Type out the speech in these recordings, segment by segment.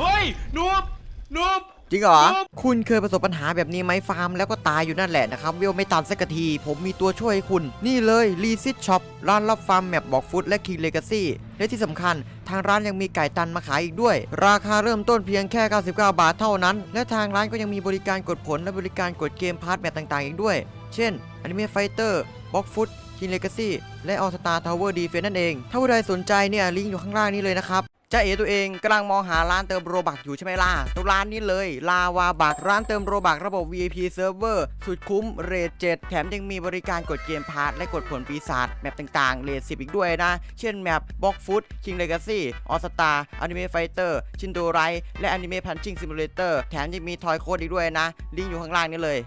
เฮ้ยนูบนูบ จริงเหรอ ครับ คุณเคยประสบปัญหาแบบนี้ไหมฟาร์มแล้วก็ตายอยู่นั่นแหละนะครับเวลไม่ตันสักที ผมมีตัวช่วยให้คุณ นี่เลยรีซิตช็อปร้านรับฟาร์มแมปบอกฟุตและคิงเลกาซี่และที่สำคัญ ทางร้านยังมีไก่ตันมาขายอีกด้วย ราคาเริ่มต้นเพียงแค่ 99 บาทเท่านั้น และทางร้านก็ยังมีบริการกดผลและบริการกดเกมพาร์ทแมปต่างๆ อีกด้วย เช่นอนิเมะไฟเตอร์บ็อกฟุตคิงเลกาซี่และออสตาทาวเวอร์ดีเฟนนั่นเอง ถ้าผู้ใดสนใจเนี่ยลิงก์อยู่ข้างล่างนี้เลยนะครับ จ้าเอ๋ตัวเองกำลังมองหาร้านเติมโรบักอยู่ใช่ไหมล่ะตัวร้านนี้เลย ลาวาบักร้านเติมโรบักระบบ VIP Server สุดคุ้มเรท7แถมยังมีบริการกดเกมพาร์ทและกดผลปีศาจแมปต่างๆ เรท10อีกด้วยนะ เช่นแมปบ็อกฟุตคิงเลกาซี่ออสตาอนิเมะไฟเตอร์ชินโดไรและอนิเมะพันชิงซิมูเลเตอร์แถมยังมีทอยโค้ดอีกด้วยนะ ลิงก์อยู่ข้างล่างนี้เลย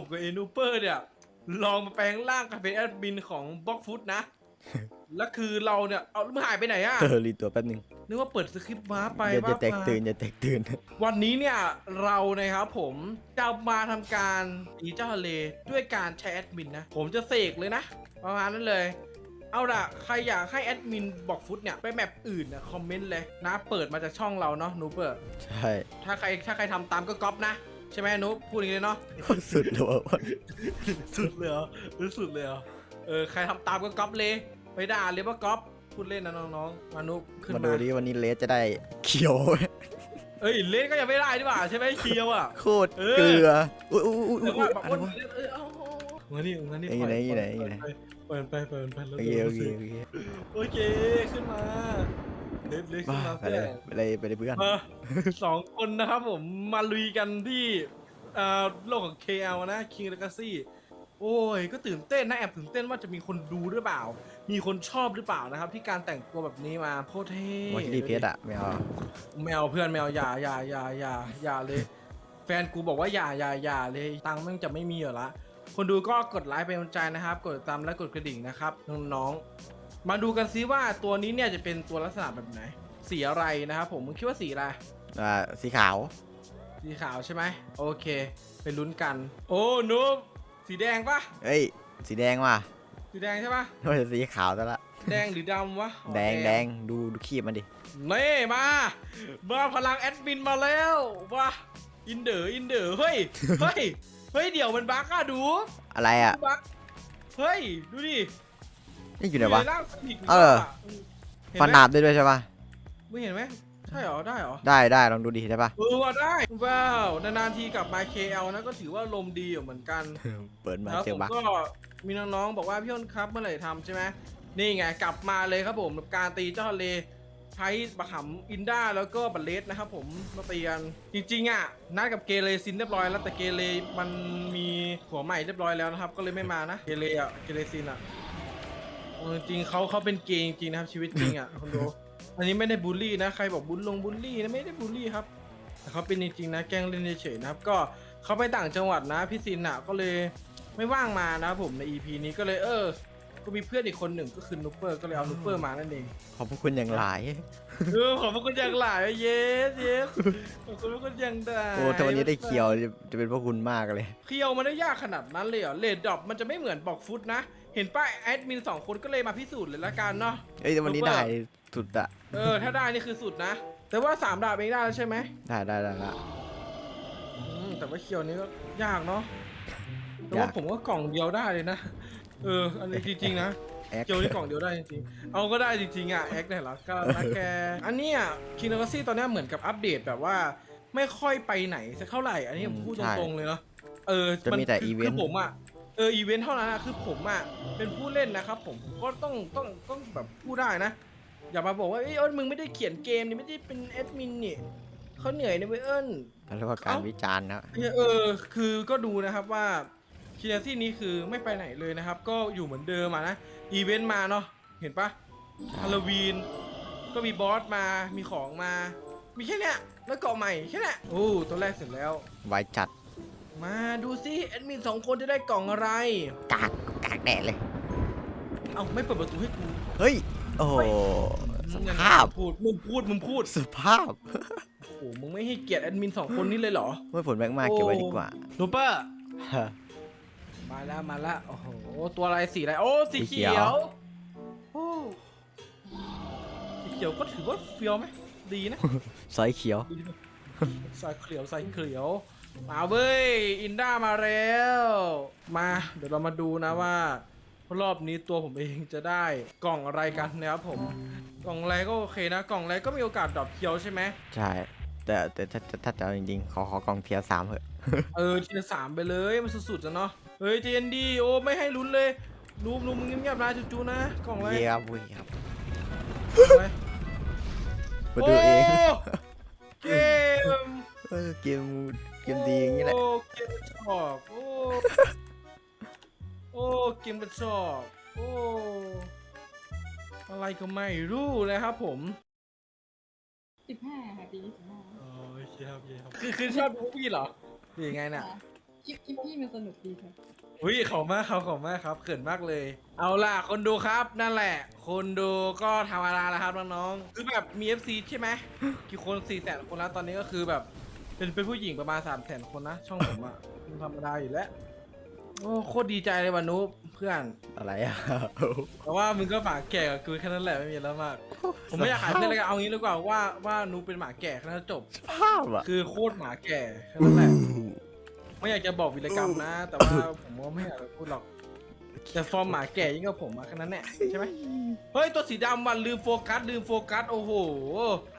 วันนี้ผมกับเอนูเปอร์เนี่ย ลองมาแปลงร่างกันเป็นแอดมินของบล็อกฟุตนะ แล้วคือเราเนี่ย เอามึงหายไปไหนอะเออรีตัวแป๊บนึงนึกว่าเปิดสคริปต์มาไปอย่าว่าจะแตกมาตื่นอย่าแตกตื่น วันนี้เนี่ยเรานะครับผมจะมาทำการตีเจ้าทะเลด้วยการใช้แอดมินนะ ผมจะเสกเลยนะ ประมาณนั้นเลย เอาล่ะ ใครอยากให้แอดมินบอกฟุตเนี่ย ไปแมปอื่นนะคอมเมนต์เลยนะ เปิดมาจากช่องเราเนาะนูเปอร์ ใช่ ถ้าใครถ้าใครทำตามก็ก๊อปนะ ใช่ไหมนุพูดอย่างนี้เลยเนาะสุดเลยว่ะสุดเลยเหรอรู้สุดเลยเหรอเออใครทำตามก็ก๊อปเลยไปด่าเลยว่าก๊อปพูดเล่นนะน้องๆมานุขึ้นมามาดูดิวันนี้เลสจะได้เขียวเอ้ยเล่นก็ยังไม่ได้ดีกว่าใช่ไหมเคียวอะโคตรเออเกลืออุ้ยอุ้ยอุ้ยแต่อุ้ว่ายแบบอะไรว่าวะเออเอาเอาเอางั้นนี่งั้นนี่ไอ้ปล่ไหนอยไอ้ไหนปล่อยไปเปิดไปเปิดไปโอเคโอเคโอเคโอเคขึ้นมา เล็บเล็กมาขึ้นมาไปเพื่เลอยนไปเลยไปเลยเพื่อนมาสองคนนะครับผมมาลุยกันที่เอ่อโลกของ KL นะ King Legacy โอ้ย ก็ตื่นเต้นนะแอบตื่นเต้นว่าจะมีคนดูหรือเปล่า มีคนชอบหรือเปล่านะครับ ที่การแต่งตัวแบบนี้มาโคตรเท่มอชิลีเพชรอะไม่เอาแมวเพื่อนแมวอย่าอย่าอย่าอย่าอย่าเลย แฟนกูบอกว่าอย่าอย่าอย่าเลยตังค์แมันจะไม่มีเหรอละ คนดูก็กดไลค์เป็นกำลังใจนะครับ กดติดตามและกดกระดิ่งนะครับน้องๆ มาดูกันซิว่าตัวนี้เนี่ยจะเป็นตัวลักษณะแบบไหน สีอะไรนะครับผมมึงคิดว่าสีอะไร อ่าสีขาว สีขาวใช่ไหมโอเค ไปลุ้นกัน โอ้นุ๊บสีแดงปะเอ้ย สีแดงว่ะสีแดงใช่ปะไม่ใช่สีขาวแต่ละ แดงหรือดำวะอ๋อแดงแดงดูดูขีบมันดิเน่มามาพลังแอดมินมาแล้วว้าอินเดอร์อินเดอร์เฮ้ยเฮ้ยเฮ้ยเดี๋ยวมันบั๊กอะดู อะไรอะบั๊กเฮ้ย ดูดิ นี่อยู่ไหนวะร่างสนิทเออห็ไหมฟันดาบได้ด้วยใช่ปะไม่เห็นไหมใช่เหรอ ได้เหรอ ได้ได้ลองดูดิได้ปะเออว่าได้ว้าวนานๆทีกลับมา KL นะก็ถือว่าลมณ์ดีอยู่เหมือนกัน เปิดมาครับเจผอมบักก็มีน้องๆบอกว่าพี่อ้นครับเมื่อไหร่ทำใช่ไหมนี่ไงกลับมาเลยครับผมกับการตีเจ้าทะเลใช้บะขำอินด้าแล้วก็บัลเลสนะครับผมมาตีกันจริงๆอะนัดกับเกเรซินเรียบร้อยแล้วแต่เกเรมันมีหัวใหม่เรียบร้อยแล้วนะครับ ก็เลยไม่มานะเกเรอะเกเรซินอะ เออจริงเขาเขาเป็นเกย์จริงๆนะครับชีวิตจริงอะคุณดูอันนี้ไม่ได้บูลลี่นะใครบอกบุลลงบูลลี่นะไม่ได้บูลลี่ครับแต่เขาเป็นจริงๆนะแกล้งเล่นเฉยๆนะครับก็เขาไปต่างจังหวัดนะพี่ซินอะก็เลยไม่ว่างมานะครับผมใน EP นี้ก็เลยเออก็มีเพื่อนอีกคนหนึ่งก็คือนูเปอร์ก็เลยเอานูเปอร์มานั่นเองขอบพระคุณอย่างหลาย เออขอบคุณอย่างหลายเยสเยสขอบคุณอย่างได้โอ้ถ้าวันนี้ได้เขียวจะจะเป็นพระคุณมากเลย เคียวมันได้ยากขนาดนั้นเลยเหรอเลดดรอปมันจะไม่เหมือนบอกฟุตนะ เห็นป้ายแอดมินสองคนก็เลยมาพิสูจน์เลยละกันเนาะ เอ้ยแต่วันนี้ได้สุดอะเออ ถ้าได้นี่คือสุดนะ แต่ว่าสามดาบเองได้แล้วใช่ไหมได้ได้ได้ละอืมแต่ว่าเคียวนี้ก็ยากเนาะ แต่ว่ายากผมก็กล่องเดียวได้เลยนะ เออ อันนี้จริงๆนะ แอคเกียวนี่กล่องเดียวได้จริงๆ เอาก็ได้จริงๆอะแอคเนี่ยเหรอก็นะแก อันเนี้ยคิน o ซี่ตอนเนี้ยเหมือนกับอัปเดตแบบว่า ไม่ค่อยไปไหนสักเท่าไหร่ อันนี้ผมพูดตรงๆเลยเนาะ เออจะมีแต่คือีเวคืนต์ผมอะ เอออีเวนต์เท่านั้นอะคือผมอะเป็นผู้เล่นนะครับผมผมก็ต้องต้องต้องแบบพูดได้นะ อย่ามาบอกว่าเอ้ยเอิญมึงไม่ได้เขียนเกมนี่ไม่ได้เป็นแอดมินนี่เขาเหนื่อยนะเว้ยเอิญ เขาเรียกว่าการวิจารณ์นะเออคือก็ดูนะครับว่าคีนาซี่นี้คือไม่ไปไหนเลยนะครับ ก็อยู่เหมือนเดิมอะนะอีเวนต์มาเนาะเห็นปะฮาโลวีนก็มีบอสมามีของมา มีแค่เนี้ยแล้วเกาะใหม่แค่เนี้ยโอ้ตัวแรกเสร็จแล้ว ไว้จัดว มาดูสิแอดมินสองคนจะได้กล่องอะไร กากกากแดดเลย เอ้าไม่เปิดประตูให้กูเฮ้ย โอ้โหสภาพพูดมึงพูดมึงพูดสภาพโอ้โหมึงไม่ให้เกียรติแอดมินสองคนนี้เลยเหรอเมื่อผลแบงค์มาเก็บไว้ดีกว่านูเปอร์ฮะมาแล้วมาแล้วโอ้โหตัวอะไรสีอะไรโอ้สีสีเขีเขียวยวโอ้สีเขียวก็ถือว่าเฟี้ยวไหมดีนะสายเขียวดีนะใส่เขียวใส่เขียว มาเว้ย อินด้ามาแล้ว มา เดี๋ยวเรามาดูนะว่า รอบนี้ตัวผมเองจะได้กล่องอะไรกันนะครับผม กล่องอะไรก็โอเคนะ กล่องอะไรก็มีโอกาสดรอปเคียวใช่ไหม ใช่ แต่แต่ถ้าถ้าถ้าจะเอาจริงๆ ขอขอกองเทียร์สามเถอะ เออทีละสามไปเลยมันสุดๆจะเนาะ เฮ้ยเจนดีโอ้ไม่ให้ลุ้นเลยรูมรูมมึงเงียบๆนะจูๆนะ กล่องอะไรเยี่ยมเว้ยครับ กล่องอะไร มาดูเองโเกมเออเกมเกมดีอย่างนี้แหละ โอ้เกมกระชอกโอ้โอ้เกมกระชอกโอ้อะไรก็ไม่รู้นะครับผมสิบห้าค่ะปีนี้สิบห้าโอ้ยครับครับคือคือชอบดูพี่เหรอหรือยังไงน่ะ คลิปคลิปพี่มันสนุกดีค่ะอุ้ยขอบมากครับขอบมากครับเขินมากเลย เอาล่ะคนดูครับนั่นแหละ คนดูก็ธรรมดาแล้วครับน้องๆคือแบบมี FC ใช่ไหมกี่คน4ี่แสนคนแล้วตอนนี้ก็คือแบบ เป็นเป็นผู้หญิงประมาณ3ามแสนคนนะ ช่องผมอะเป็นธรรมดาอยู่แล้ว โอ้โคตรดีใจเลยวันนุ๊กเพื่อน อะไรอะ แต่ว่ามึงก็หมาแก่กับกูแค่นั้นแหละไม่มีแล้วมาก ผมไม่อยากขายเพื่อนเลยกันเอางี้ดีกว่าว่าว่านุ๊กเป็นหมาแก่แค่นั้นจบ ภาพอะคือโคตรหมาแก่แค่นั้นแหละ ไม่อยากจะบอกวิรกรรมนะ แต่ว่าผมก็ไม่อยากจะพูดหรอก แต่ฟอร์มหมาแก่ยิ่งกว่าผมอะแค่นั้นแหละใช่ไหมเฮ้ย ตัวสีดำวันลืมโฟกัสลืมโฟกัส โอ้โห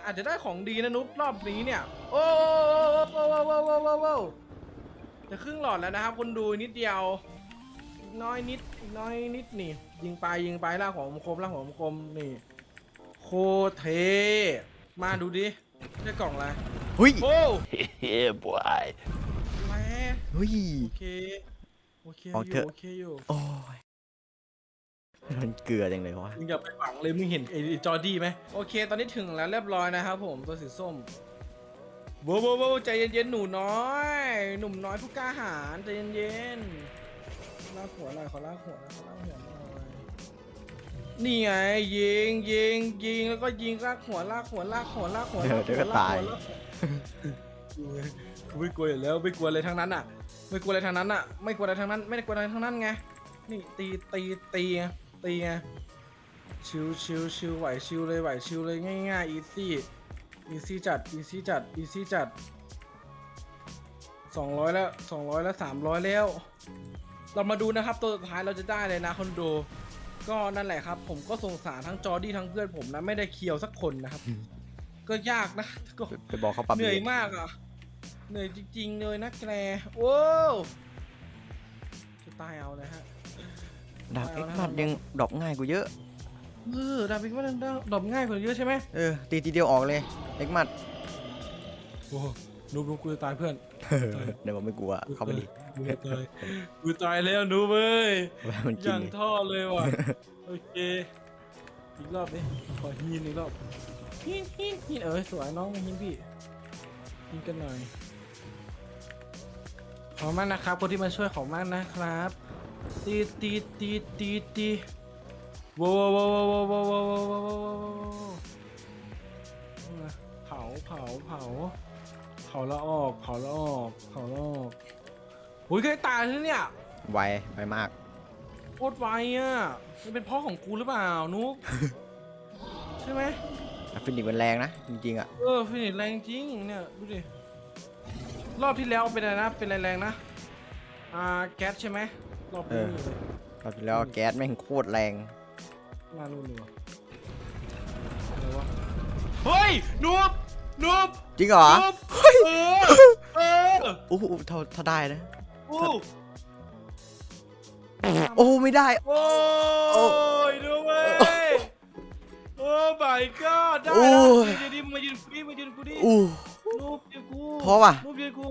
อาจจะได้ของดีนะนุ๊กรอบนี้เนี่ย โอ้โว้วว้าวว้าวว้าวว้าวว้าวจะครึ่งหลอดแล้วนะครับคนดูนิดเดียวอีกน้อยนิดอีกน้อยนิดนี่ ยิงไปยิงไปล่ากหัวคมล่ากหัวคมนี่ โคตรเท มาดูดิได้กล่องอะไรเฮ้ยโอ้ yeah, boy. แหมเฮ้ย โอเคโอ เคอเอาเถยู่อะ โอเคอยู่โอ้ยมันเกลือจังเลยวะมึงอย่าไปหวังเลยมึงเห็นไอ้จอร์ดี้ไหมโอเค ตอนนี้ถึงแล้วเรียบร้อยนะครับผมตัวสีส้มโว้วโว้วโว้วใจเย็นๆหนูน้อย หนุ่มน้อยผู้กล้าหาญใจเย็นๆลากหัวหน่อยขอลากหัวหนะขอลากหัวหน่อยนี่ไงยิงยิงยิงแล้วก็ยิงลากหัวลากหัวลากหัวลากหัวเดี๋ยวลากเดี๋ยวหัก็วตาย ลากหัวกูไม่กลัวอยู่แล้วไม่กลัวอะไรทั้งนั้นอะ ไม่กลัวอะไรทั้งนั้นอะไม่กลัวอะไรทั้งนั้น ไม่ได้กลัวอะไรทั้งนั้นไง นี่ตีตีตีไงตีไง ชิวชิวชิวไหวชิวเลยไหวชิวเลยง่ายง่ายอีซี่อีซี่จัดอีซี่จัดอีซี่จัดสองร้อยแล้วสองร้อยแล้วสามร้อยแล้ว เรามาดูนะครับตัวสุดท้ายเราจะได้เลยนะคนดู ก็นั่นแหละครับ ผมก็สงสารทั้งจอร์ดี้ทั้งเพื่อนผมนะไม่ได้เคียวสักคนนะครับ ก็ยากนะก็ไปบอกเขาปรับเหนื่อยดีมากอะ เหนื่อยจริงๆเลยนะแกลโว้วจะตายเอาเลยฮะ ดาบเอ็กซ์มัดยังดรอปง่ายกว่าเยอะ เออดาบเป็นว่าดอบง่ายกว่าเยอะใช่ไหมเออ ตีทีเดียวออกเลยเอ็กซ์มัดโอ้นูบนูบกูจะตายเพื่อนเดี๋ยวผมไม่กลัว เข้าไปดิกูจะตายกูตายแล้วนูบเว้ยเอาให้มันกิอนย่างเลยท่อเลยว่ะ โอเค อีกรอบนี้ขอฮีนอีกรอบฮีนฮีนฮีนเออสวยน้องมาฮีนพี่ฮีนกันหน่อย ขอบคุณมากนะครับ คนที่มาช่วยขอบคุณมากนะครับ ตีตีตีตีตีว้าวว้าวว้าวว้าวว้าวว้าวว้าวว้าวว้าวว้าวเผาเผาเผาเผาแล้วออกเผาแล้วออกเผาแล้วออกอุ้ยใกล้ตายแล้วเนี่ยไวไวมาก โคตรไวอะมันเป็นเพ่อของกูหรือเปล่านุ๊ก ใช่ไหม ฟินิกมันแรงนะ จริงๆอะ เออฟินิชแรงจริงเนี่ย ดูดิ รอบที่แล้วเป็นอะไรนะ เป็นอะไรแรงนะ อ่า แก๊สใช่ไหมรอบนี้เลยรอบที่แล้วแก๊สแม่งโคตรแรงมานู่นดีกว่าอะไรวะ เฮ้ยนุ๊บนุ๊บจริงเหรอนุ๊บเออเออโอ้โหเท่าเท่าได้นะโอ้โอ้ไม่ได้ โอ้โอ้ยดูเว้ยโอ้ my god ได้โอ้แล้วยเดี๋ยวดิมายืนกูดิมายืนกูดิอู้ รูปยืนกูท้อว่ะ รูปยืนกู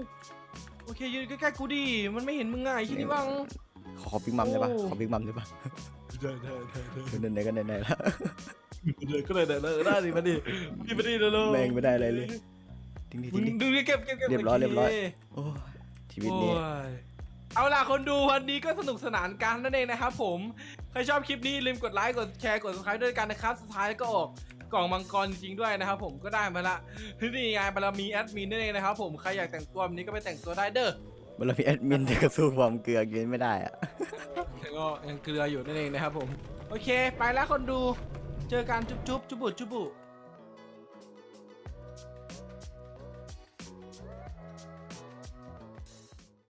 โอเคยืนใกล้ๆกูดิมันไม่เห็นมึงไงที่นี่บ้าง ขอบิ๊กมัมได้ปะโอ้ ขอบิ๊กมัมได้ปะได้ได้ได้ไหนๆก็ไหนๆแล้วได้ก็ได้ได้ได้ได้ดิมาดิพี่มาดิเร็วๆแม่งไม่ได้อะไรเลย ทิ้งดิมึทิ้งงดิดูดิเก็บเก็บเก็บเรียบร้อยโคเรียบร้อย โอ้ยชีวิตนี้ โอ้ยเอาล่ะคนดูวันนี้ก็สนุกสนานกันนั่นเองนะครับผม ใครชอบคลิปนี้อย่าลืมกดไลค์กดแชร์กด subscribe ด้วยกันนะครับ สุดท้ายก็ออก กล่องมังกรจริงๆด้วยนะครับผมก็ได้มาละนี่ไงบารมีแอดมินนั่นเองนะครับผมใครอยากแต่งตัวแบบนี้ก็ไปแต่งตัวได้เด้อมันเรามีแอดมินแต่ก็สู้ความเกลือกินไม่ได้อะแล้วก็ยังเกลืออยู่นั่นเองนะครับผม โอเค ไปแล้วคนดู เจอกันจุ๊บจุ๊บจุบบุจุบบุ